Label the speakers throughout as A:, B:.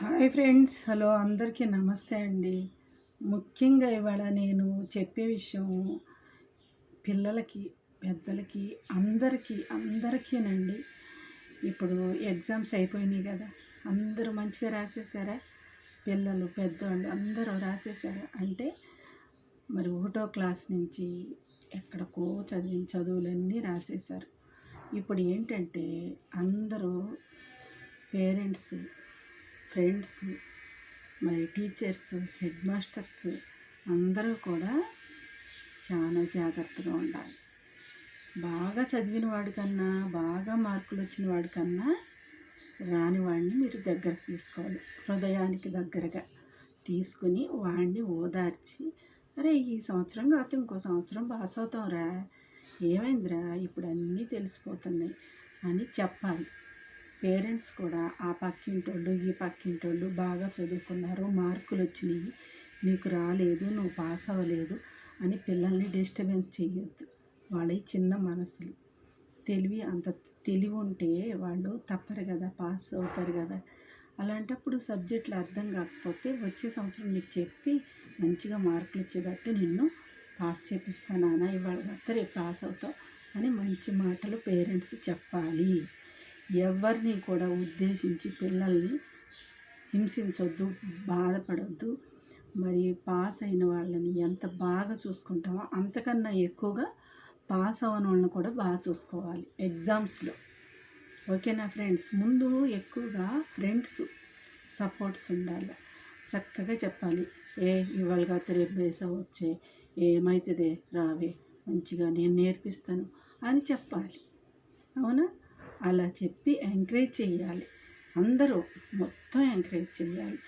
A: Hi friends hello అందరికీ నమస్తే అండి. ముఖ్యంగా ఇవాళ నేను చెప్పే విషయం పిల్లలకి పెద్దలకి అందరికీ అందరికీనండి. ఇప్పుడు ఎగ్జామ్స్ అయిపోయినాయి కదా అందరూ మంచిగా రాసేసారా? పిల్లలు పెద్దవాళ్ళు అందరూ రాసేసారా? అంటే మరి ఒకటో క్లాస్ నుంచి ఎక్కడికో చదివిన చదువులన్నీ రాసేశారు. ఇప్పుడు ఏంటంటే అందరూ పేరెంట్స్ ఫ్రెండ్స్ మరి టీచర్స్ హెడ్ మాస్టర్స్ అందరూ కూడా చాలా జాగ్రత్తగా ఉండాలి. బాగా చదివిన వాడికన్నా బాగా మార్కులు వచ్చిన వాడికన్నా రాని వాడిని మీరు దగ్గరకు తీసుకోవాలి. హృదయానికి దగ్గరగా తీసుకుని వాడిని ఓదార్చి అరే ఈ సంవత్సరం కాదు ఇంకో సంవత్సరం పాస్ అవుతాంరా ఏమైందిరా ఇప్పుడు అన్నీ తెలిసిపోతున్నాయి అని చెప్పాలి. పేరెంట్స్ కూడా ఆ పక్కింటోళ్ళు ఈ పక్కింటోళ్ళు బాగా చదువుకున్నారు మార్కులు వచ్చినాయి నీకు రాలేదు నువ్వు పాస్ అవ్వలేదు అని పిల్లల్ని డిస్టర్బెన్స్ చేయొద్దు వాళ్ళవి చిన్న మనసులు. తెలివి అంత తెలివి ఉంటే వాళ్ళు తప్పరు కదా పాస్ అవుతారు కదా. అలాంటప్పుడు సబ్జెక్టులు అర్థం కాకపోతే వచ్చే సంవత్సరం నీకు చెప్పి మంచిగా మార్కులు వచ్చేటట్టు నిన్ను పాస్ చేపిస్తానా ఇవాళ కాస్త రేపు పాస్ అవుతావు అని మంచి మాటలు పేరెంట్స్ చెప్పాలి. ఎవరిని కూడా ఉద్దేశించి పిల్లల్ని హింసించొద్దు బాధపడొద్దు. మరి పాస్ అయిన వాళ్ళని ఎంత బాగా చూసుకుంటామో అంతకన్నా ఎక్కువగా పాస్ అవ్వని వాళ్ళని కూడా బాగా చూసుకోవాలి ఎగ్జామ్స్లో. ఓకేనా ఫ్రెండ్స్? ముందు ఎక్కువగా ఫ్రెండ్స్ సపోర్ట్స్ ఉండాలి. చక్కగా చెప్పాలి. ఏ ఇవాళ కాదు రేపు వేసా వచ్చే ఏమవుతుందే రావే మంచిగా నేను నేర్పిస్తాను అని చెప్పాలి. అవునా? అలా చెప్పి ఎంకరేజ్ చేయాలి అందరూ మొత్తం ఎంకరేజ్ చేయాలి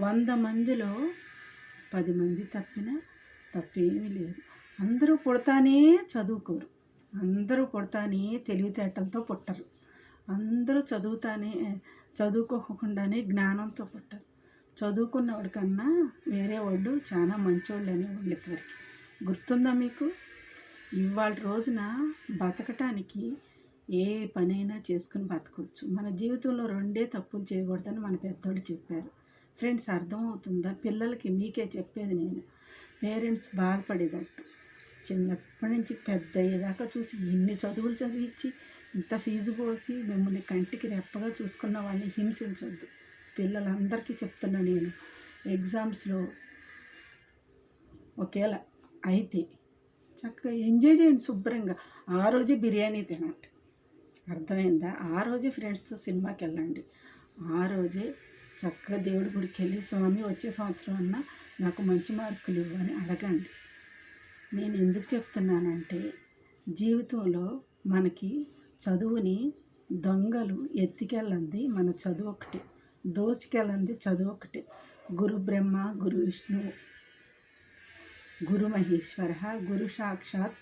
A: వంద మందిలో పది మంది తప్పినా తప్పేమీ లేదు. అందరూ పుడతానే చదువుకోరు. అందరూ పుడతానే తెలివితేటలతో పుట్టరు. అందరూ చదువుతానే చదువుకోకుండానే జ్ఞానంతో పుట్టరు. చదువుకున్నవాడి కన్నా వేరే వాళ్ళు చాలా మంచోళ్ళు అనేవాళ్ళు ఇదివరకు గుర్తుందా మీకు? ఇవాళ రోజున బతకటానికి ఏ పనైనా చేసుకుని బతకవచ్చు మన జీవితంలో రెండే తప్పులు చేయకూడదని మన పెద్దోడు చెప్పారు. ఫ్రెండ్స్ అర్థమవుతుందా? పిల్లలకి మీకే చెప్పేది నేను. పేరెంట్స్ బాధపడేటట్టు. చిన్నప్పటి నుంచి పెద్ద అయ్యేదాకా చూసి ఇన్ని చదువులు చదివించి ఇంత ఫీజు పోసి మిమ్మల్ని కంటికి రెప్పగా చూసుకున్న వాళ్ళని హింసించొద్దు. పిల్లలందరికీ చెప్తున్నా నేను ఎగ్జామ్స్లో ఒకేలా అయితే చక్కగా ఎంజాయ్ చేయండి శుభ్రంగా. ఆ రోజే బిర్యానీ తినండి. అర్థమైందా? ఆ రోజే ఫ్రెండ్స్తో సినిమాకి వెళ్ళండి ఆ రోజే చక్కగా దేవుడి గుడికి వెళ్ళి స్వామి వచ్చే సంవత్సరం అన్న నాకు మంచి మార్కులు ఇవ్వని అడగండి. నేను ఎందుకు చెప్తున్నానంటే జీవితంలో మనకి చదువుని దొంగలు ఎత్తికెళ్ళంది మన చదువు ఒకటి దోచుకెళ్ళంది చదువు ఒకటి గురు బ్రహ్మ గురు విష్ణువు గురు మహేశ్వర గురు సాక్షాత్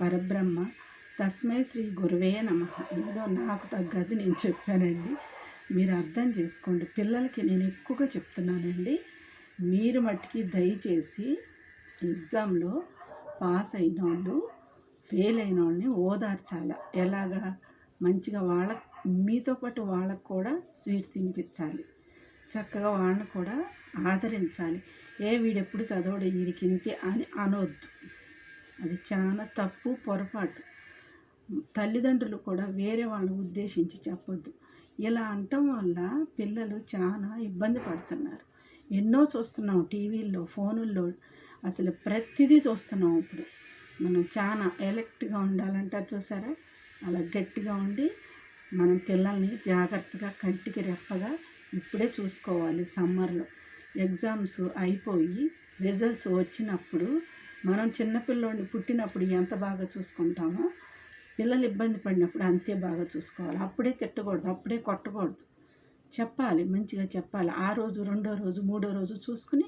A: పరబ్రహ్మ తస్మై శ్రీ గురువే నమ. ఏదో నాకు తగ్గది నేను చెప్పానండి. మీరు అర్థం చేసుకోండి. పిల్లలకి నేను ఎక్కువగా చెప్తున్నానండి. మీరు మట్టుకి దయచేసి ఎగ్జామ్లో పాస్ అయిన వాళ్ళు ఫెయిల్ అయిన వాళ్ళని ఓదార్చాల. ఎలాగా? మంచిగా వాళ్ళ మీతో పాటు వాళ్ళకు కూడా స్వీట్ తినిపించాలి. చక్కగా వాళ్ళని కూడా ఆదరించాలి. ఏ వీడెప్పుడు చదవడు వీడికి ఇంతే అని అనవద్దు అది చాలా తప్పు పొరపాటు. తల్లిదండ్రులు కూడా వేరే వాళ్ళని ఉద్దేశించి చెప్పొద్దు. ఇలా అనటం వల్ల పిల్లలు చాలా ఇబ్బంది పడుతున్నారు. ఎన్నో చూస్తున్నాం టీవీల్లో ఫోనుల్లో. అసలు ప్రతిదీ చూస్తున్నాం ఇప్పుడు. మనం చాలా ఎలక్ట్గా ఉండాలంటారు చూసారా? అలా గట్టిగా ఉండి మనం పిల్లల్ని జాగ్రత్తగా కంటికి రెప్పగా ఇప్పుడే చూసుకోవాలి సమ్మర్లో. ఎగ్జామ్స్ అయిపోయి రిజల్ట్స్ వచ్చినప్పుడు మనం చిన్నపిల్లోని పుట్టినప్పుడు ఎంత బాగా చూసుకుంటామో పిల్లలు ఇబ్బంది పడినప్పుడు అంతే బాగా చూసుకోవాలి. అప్పుడే తిట్టకూడదు అప్పుడే కొట్టకూడదు. చెప్పాలి మంచిగా చెప్పాలి. ఆ రోజు రెండో రోజు మూడో రోజు చూసుకుని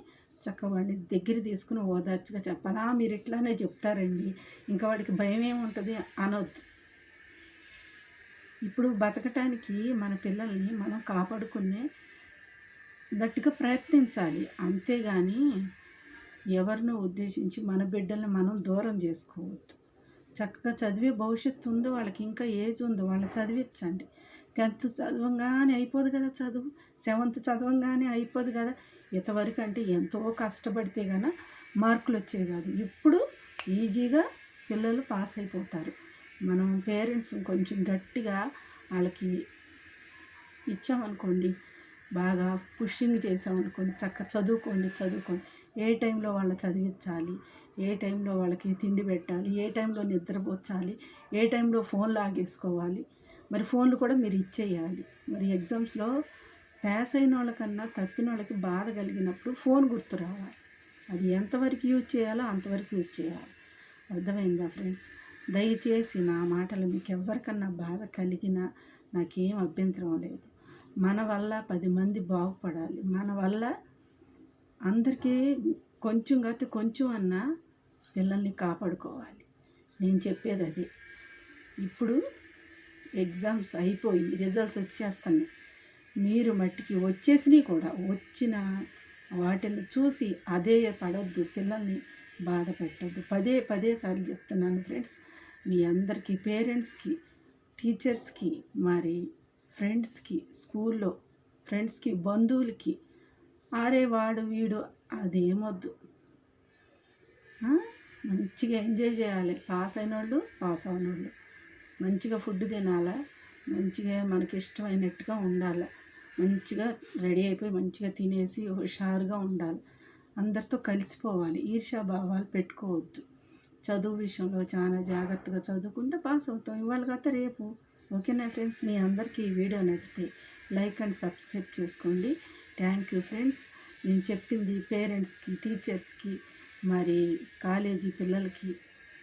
A: చక్క వాడిని దగ్గర తీసుకుని ఓదార్చిగా చెప్పాలి. "ఆ, మీరు ఇట్లానే చెప్తారండి. ఇంకా వాడికి భయం ఏముంటుంది? అనొద్దు. ఇప్పుడు బతకటానికి మన పిల్లల్ని మనం కాపాడుకునే గట్టిగా ప్రయత్నించాలి. అంతేగాని ఎవరినో ఉద్దేశించి మన బిడ్డల్ని మనం దూరం చేసుకోవద్దు. చక్కగా చదివే భవిష్యత్తు ఉందో వాళ్ళకి ఇంకా ఏజ్ ఉందో వాళ్ళు చదివించండి. టెన్త్ చదవంగానే అయిపోదు కదా చదువు సెవెంత్ చదవంగానే అయిపోదు కదా. ఇంతవరకు అంటే ఎంతో కష్టపడితే గాన మార్కులు వచ్చేవి కాదు. ఇప్పుడు ఈజీగా పిల్లలు పాస్ అయిపోతారు. మనం పేరెంట్స్ కొంచెం గట్టిగా వాళ్ళకి ఇచ్చామనుకోండి బాగా పుషింగ్ చేసామనుకోండి చక్క చదువుకోండి చదువుకోండి. ఏ టైంలో వాళ్ళు చదివించాలి? ఏ టైంలో వాళ్ళకి తిండి పెట్టాలి ఏ టైంలో నిద్రపోచాలి ఏ టైంలో ఫోన్ లాగేసుకోవాలి మరి ఫోన్లు కూడా మీరు ఇచ్చేయాలి. మరి ఎగ్జామ్స్లో పాస్ అయిన వాళ్ళకన్నా తప్పిన వాళ్ళకి బాధ కలిగినప్పుడు ఫోన్ గుర్తు రావాలి. అది ఎంతవరకు యూజ్ చేయాలో అంతవరకు యూజ్ చేయాలి. అర్థమైందా ఫ్రెండ్స్? దయచేసి నా మాటలు మీకు ఎవరికన్నా బాధ కలిగినా నాకేం అభ్యంతరం లేదు. మన వల్ల పది మంది బాగుపడాలి. మన వల్ల అందరికీ కొంచెం కాకపోతే కొంచెం అన్నా పిల్లల్ని కాపాడుకోవాలి. నేను చెప్పేది అది. ఇప్పుడు ఎగ్జామ్స్ అయిపోయి రిజల్ట్స్ వచ్చేస్తున్నాయి. మీరు మట్టికి వచ్చేసినవి కూడా వచ్చిన వాటిని చూసి అదే పడొద్దు పిల్లల్ని బాధ పెట్టద్దు. పదే పదే సార్లు చెప్తున్నాను ఫ్రెండ్స్ మీ అందరికీ పేరెంట్స్కి టీచర్స్కి మరి ఫ్రెండ్స్కి స్కూల్లో ఫ్రెండ్స్కి బంధువులకి ఆరే వాడు వీడు. అదేమొద్దు మంచిగా ఎంజాయ్ చేయాలి. పాస్ అయిన వాళ్ళు పాస్ అయిన వాళ్ళు మంచిగా ఫుడ్ తినాలా? మంచిగా మనకి ఇష్టమైనట్టుగా ఉండాలి? మంచిగా రెడీ అయిపోయి మంచిగా తినేసి హుషారుగా ఉండాలి. అందరితో కలిసిపోవాలి. ఈర్షాభావాలు పెట్టుకోవద్దు. చదువు విషయంలో చాలా జాగ్రత్తగా చదువుకుంటే పాస్ అవుతాం. ఇవాళ కాకపోతే రేపు. ఓకేనా ఫ్రెండ్స్? మీ అందరికీ ఈ వీడియో నచ్చితే లైక్ అండ్ సబ్స్క్రైబ్ చేసుకోండి. థ్యాంక్ యూ ఫ్రెండ్స్ నేను చెప్పింది పేరెంట్స్కి టీచర్స్కి మరి కాలేజీ పిల్లలకి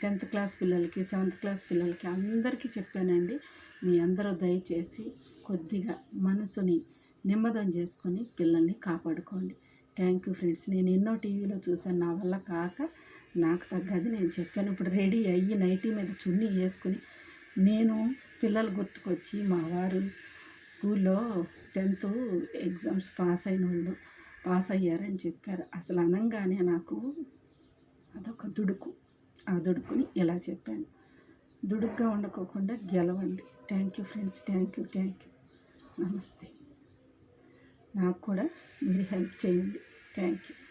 A: టెన్త్ క్లాస్ పిల్లలకి సెవెంత్ క్లాస్ పిల్లలకి అందరికీ చెప్పానండి. మీ అందరూ దయచేసి కొద్దిగా మనసుని నిమ్మదం చేసుకొని పిల్లల్ని కాపాడుకోండి. థ్యాంక్ యూ ఫ్రెండ్స్ నేను ఎన్నో టీవీలో చూసాను నా వల్ల కాక నాకు తగ్గది నేను చెప్పాను. ఇప్పుడు రెడీ అయ్యి నైటీ మీద చున్నీ వేసుకుని నేను పిల్లలు గుర్తుకొచ్చి మా వారు స్కూల్లో టెన్త్ ఎగ్జామ్స్ పాస్ అయిన వాళ్ళు పాస్ అయ్యారని చెప్పారు. అసలు అనగానే నాకు అదొక దుడుకు. ఆ దుడుకుని ఇలా చెప్పాను. దుడుగ్గా ఉండకోకుండా గెలవండి. Thank you friends thank you thank you. నమస్తే. నాకు కూడా మీరు హెల్ప్ చేయండి. Thank you.